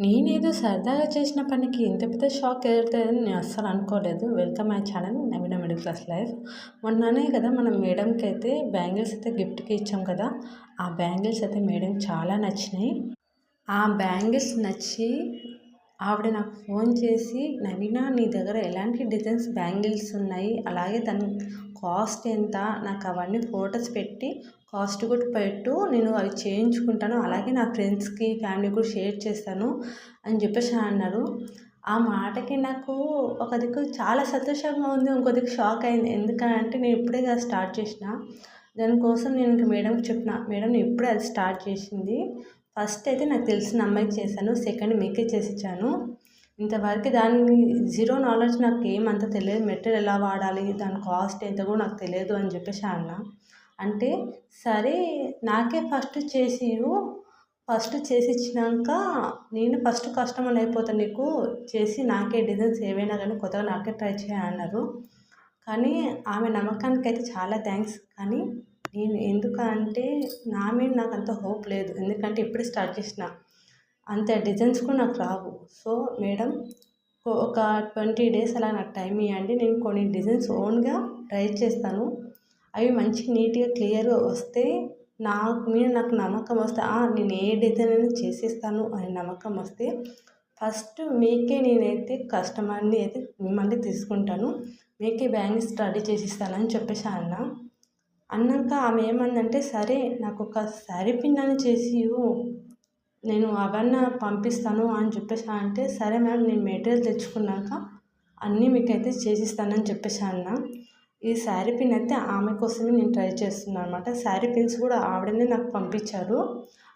నేనేదో సరదాగా చేసిన పనికి ఇంత పెద్ద షాక్ ఎదురుతుందని నేను అస్సలు అనుకోలేదు. Welcome my channel Naveena middle class life. మొన్ననే కదా మనం మేడంకి అయితే బ్యాంగిల్స్ అయితే గిఫ్ట్కి ఇచ్చాం కదా ఆ బ్యాంగిల్స్ అయితే మేడం చాలా నచ్చినాయి. ఆ బ్యాంగిల్స్ నచ్చి ఆవిడ నాకు ఫోన్ చేసి నవీన నీ దగ్గర ఎలాంటి డిజైన్స్ బ్యాంగిల్స్ ఉన్నాయి? అలాగే దాని కాస్ట్ ఎంత? నాకు అవన్నీ ఫొటోస్ పెట్టి కాస్ట్ కూడా పెట్టు. నేను అవి చేయించుకుంటాను. అలాగే నా ఫ్రెండ్స్కి ఫ్యామిలీ కూడా షేర్ చేస్తాను అని చెప్పేసి అన్నారు. ఆ మాటకి నాకు ఒక దిక్కు చాలా సంతోషంగా ఉంది. ఇంకో దిక్కు షాక్ అయింది. ఎందుకంటే నేను ఇప్పుడే కదా స్టార్ట్ చేసిన. దానికోసం నేను ఇంక మేడంకి చెప్పిన. మేడం నేను ఇప్పుడే అది స్టార్ట్ చేసింది. ఫస్ట్ అయితే నాకు తెలిసిన అమ్మాయికి చేశాను సెకండ్ మీకే చేసి ఇచ్చాను ఇంతవరకు దాని జీరో నాలెడ్జ్ నాకు ఏమంత తెలియదు మెటీరియల్ ఎలా వాడాలి దాని కాస్ట్ ఎంత కూడా నాకు తెలియదు అని చెప్పేసి అన్న. అంటే సరే నాకే ఫస్ట్ చేసి ఫస్ట్ చేసి ఇచ్చినాక నేను ఫస్ట్ కస్టమర్ అయిపోతాను నీకు చేసి నాకే డిజైన్స్ ఏవైనా కానీ కొత్తగా నాకే ట్రై చేయన్నారు కానీ ఆమె నమ్మకానికి అయితే చాలా థ్యాంక్స్. కానీ నేను ఎందుకంటే నా మీద నాకు అంత హోప్ లేదు. ఎందుకంటే ఇప్పుడే స్టార్ట్ చేసిన అంత డిజైన్స్ కూడా నాకు రావు. సో మేడం ఒక ట్వంటీ డేస్ అలా నాకు టైం ఇవ్వండి నేను కొన్ని డిజైన్స్ ఓన్గా ట్రై చేస్తాను. అవి మంచి నీట్గా క్లియర్గా వస్తే నాకు మీద నాకు నమ్మకం వస్తే నేను ఏ డిజైన్ అయినా చేసేస్తాను అనే నమ్మకం వస్తే ఫస్ట్ మీకే నేనైతే కస్టమర్ని అయితే మిమ్మల్ని తీసుకుంటాను. మీకే బ్యాంకింగ్ స్టడీ చేసి చేసిస్తానని చెప్పేసి అన్న. అన్నాక ఆమె ఏమందంటే సరే నాకు ఒక శారీ పిన్ అని చేసి నేను అవన్నీ పంపిస్తాను అని చెప్పేసి అంటే సరే మ్యామ్ నేను మెటీరియల్ తెచ్చుకున్నాక అన్నీ మీకైతే చేసిస్తానని చెప్పేసి అన్న. ఈ శారీ పిన్ అయితే ఆమె కోసమే నేను ట్రై చేస్తున్నాను అనమాట శారీ పిన్స్ కూడా ఆవిడనే నాకు పంపించారు.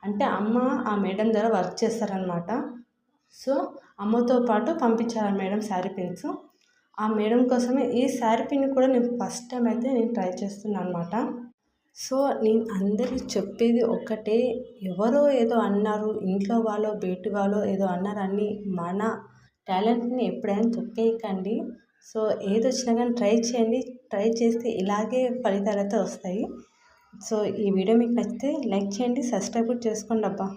అంటే అమ్మ ఆ మేడం ద్వారా వర్క్ చేస్తారనమాట సో అమ్మతో పాటు పంపించారు మేడం శారీ పిన్స్. ఆ మేడం కోసమే ఈ శారీ పిన్ కూడా నేను ఫస్ట్ టైం అయితే నేను ట్రై చేస్తున్నాను అనమాట సో నేను అందరికీ చెప్పేది ఒక్కటే ఎవరో ఏదో అన్నారు ఇంట్లో వాళ్ళో బయటి వాళ్ళో ఏదో అన్నారని మన టాలెంట్ని ఎప్పుడైనా తొక్కేయకండి. సో ఏది వచ్చినా కానీ ట్రై చేయండి. ట్రై చేస్తే ఇలాగే ఫలితాలు అయితే వస్తాయి. సో ఈ వీడియో మీకు నచ్చితే లైక్ చేయండి సబ్స్క్రైబ్ చేసుకోండి అబ్బా.